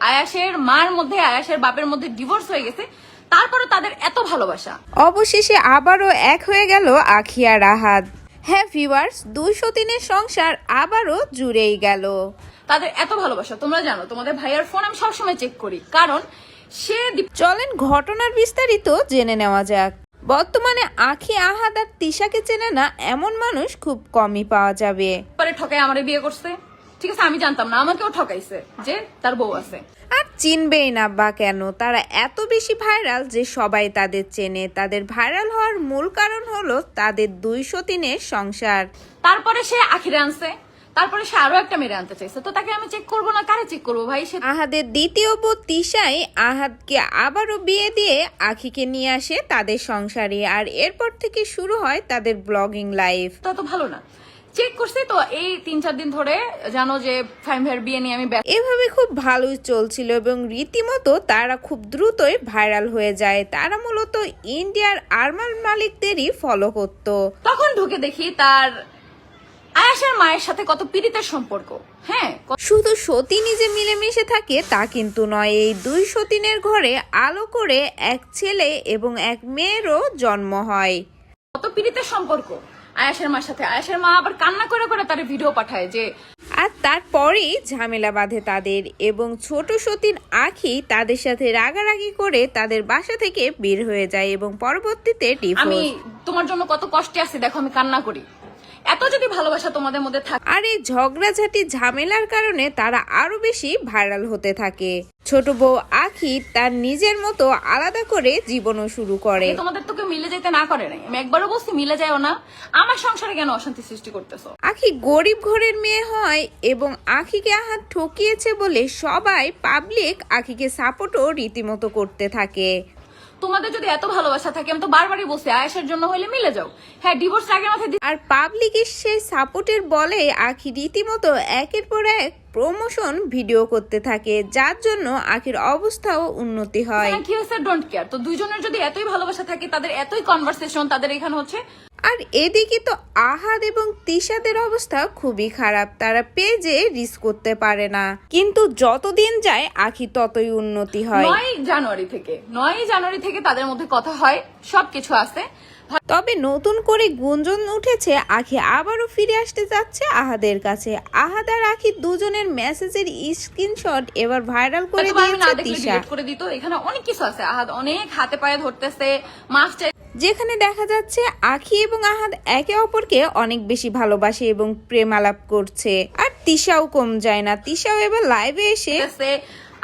আয়াসের মার মধ্যে আয়াসের বাপের মধ্যে ডিভোর্স হয়ে গেছে। তারপরে তাদের এত ভালোবাসা। অবশেষে আবারও এক হয়ে গেল আখিয়া রাহাত হ্যাঁ ভিউয়ার্স দুইশো দিনের সংসার আবারও জুড়েই গেল। তাদের এত ভালোবাসা তোমরা জানো তোমাদের ভাইয়ার ফোন আমি সবসময় চেক করি। কারণ সে চলেন ঘটনার বিস্তারিত জেনে নেওয়া যাক। বর্তমানে আখি আহাদ আর তিশাকে চেনে না এমন মানুষ খুব কমই পাওয়া যাবে। পরে ঠকায় আমারে বিয়ে করছে। ঠিক আছে আমি জানতাম না আমাকেও ঠকাইছে যে তার বউ আছে। আর চিনবেই না বা কেন তারা এত বেশি ভাইরাল যে সবাই তাদের চেনে। তাদের ভাইরাল হওয়ার মূল কারণ হলো তাদের দুইশো দিনের সংসার। তারপরে সে আখিরে আনছে তারপরে সে আরও একটা মেরে আনতে চাইছে। তো তাকে আমি চেক করব না কারে চেক করব ভাই? সে আহাদের দ্বিতীয় বউ তিশাই আহাদকে আবারও বিয়ে দিয়ে আখিকে নিয়ে আসে তাদের সংসারে। আর এরপর থেকে শুরু হয় তাদের ব্লগিং লাইফ। তো এত ভালো না। চেক করছি তো এই তিন চার দিন ধরে জানো যে ফাইম ভাইয়ের বিয়ে নিয়ে আমি এভাবে খুব ভালোই চলছিল এবং রীতিমতো তারা খুব দ্রুতই ভাইরাল হয়ে যায়। তারা মূলত ইন্ডিয়ার আরমান মালিকদেরই ফলো করতো। তখন ঢুকে দেখি তার আয়াসের মায়ের সাথে কত পীড়িতের সম্পর্ক হ্যাঁ? শুধু সতী নিজে মিলেমিশে থাকে তা কিন্তু নয় এই দুই সতীনের ঘরে আলো করে এক ছেলে এবং এক মেয়েরও জন্ম হয়। কত পীড়িতের সম্পর্ক। আয়াসের মার সাথে। আয়াসের মা আবার কান্না করে করে তার ভিডিও পাঠায় যে আর তারপরেই ঝামেলা বাঁধে তাদের এবং ছোট সতীন আখি তাদের সাথে রাগারাগি করে তাদের বাসা থেকে বের হয়ে যায় এবং পরবর্তীতে আমি তোমার জন্য কত কষ্টে আছি দেখো আমি কান্না করি। এত যদি ভালোবাসা তোমাদের মধ্যে থাকে আর এই ঝগড়াঝাটি ঝামেলার কারণে তারা আরও বেশি ভাইরাল হতে থাকে। ছোট বউ আখি তার নিজের মতো আলাদা করে জীবনও শুরু করে। তোমাদের তোকে মিলে যেতে না করে নাই। আমি একবারও বলছি মিলে যাও না। আমার সংসারে কেন অশান্তি সৃষ্টি করতেছো? আখি গরিব ঘরের মেয়ে হয় এবং আখিকে আহাত ঠকিয়েছে বলে সবাই পাবলিক আখিকে সাপোর্টও রীতিমতো করতে থাকে। তোমাদের যদি এত ভালোবাসা থাকে আমি তো বারবারই বসে আয়াসের জন্য হলে মিলে যাও। হ্যাঁ ডিভোর্স আগে মাথায় দিই আর পাবলিকের সেই সাপোর্টের বলে আখি রীতিমতো একের পর এক প্রমোশন ভিডিও করতে থাকে যার জন্য আখির অবস্থাও উন্নতি হয়। হ্যাঁ, কি হয়েছে ডোন্ট কেয়ার তো দুইজনের যদি এতই ভালোবাসা থাকে তাদের এতই কনভারসেশন তাদের এখানে হচ্ছে আর এদিকে তো আহাদ এবং তিশাদের অবস্থা খুবই খারাপ। তারা পেজে রিস করতে পারে না। কিন্তু যতদিন যায় আখি ততই উন্নতি হয়। নয় জানুয়ারি থেকে। নয় জানুয়ারি থেকে তাদের মধ্যে কথা হয় সবকিছু আছে। তবে নতুন করে গুঞ্জন উঠেছে আখি আবারও ফিরে আসতে যাচ্ছে আহাদের কাছে। আহাদ আর আখি দুজনের মেসেজের স্ক্রিনশট এবার ভাইরাল করে দিয়েছে তিশা। করে দিত। এখানে অনেক কিছু আছে। আহাদ অনেক হাতে পায়ে ধরতেছে চাই যেখানে দেখা যাচ্ছে আখি এবং আহাদ একে অপরকে অনেক বেশি ভালোবাসে এবং প্রেম আলাপ করছে। আর তিশাও কম যায় না। তিশাও এবার লাইভে এসে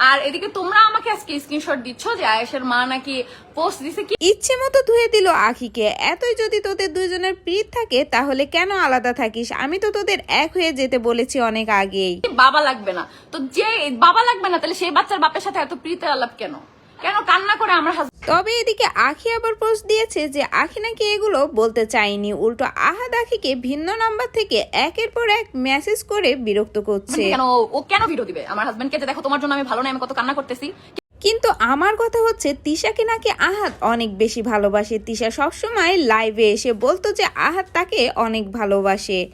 আর এদিকে তোমরা আমাকে আজকে স্ক্রিনশট দিচ্ছ যে আয়েশের মা নাকি পোস্ট দিছে কি? ইচ্ছে মতো ধুয়ে দিল আখিকে। এতই যদি তোদের দুজনের প্রীত থাকে তাহলে কেন আলাদা থাকিস? আমি তো তোদের এক হয়ে যেতে বলেছি অনেক আগেই। বাবা লাগবে না। তো যে বাবা লাগবে না তাহলে সেই বাচ্চার বাপের সাথে এত প্রীতের আলাপ কেন? কেন কান্না করে আমার তবে এদিকে আখি আবার পোস্ট দিয়েছে যে আখি নাকি এগুলো বলতে চায়নি। উল্টো আহাদ আখিকে ভিন্ন নাম্বার থেকে একের পর এক মেসেজ করে বিরক্ত করছে। কেন ও- ও কেন ভিডিও দিবে? আমার হাজবেন্ডকে যে দেখো তোমার জন্য আমি ভালো না আমি কত কান্না করতেছি। কিন্তু আমার কথা হচ্ছে তিশাকে নাকি আহাত অনেক বেশি ভালোবাসে। তিশা সবসময় লাইভে এসে বলতো যে আহাত তাকে অনেক ভালোবাসে।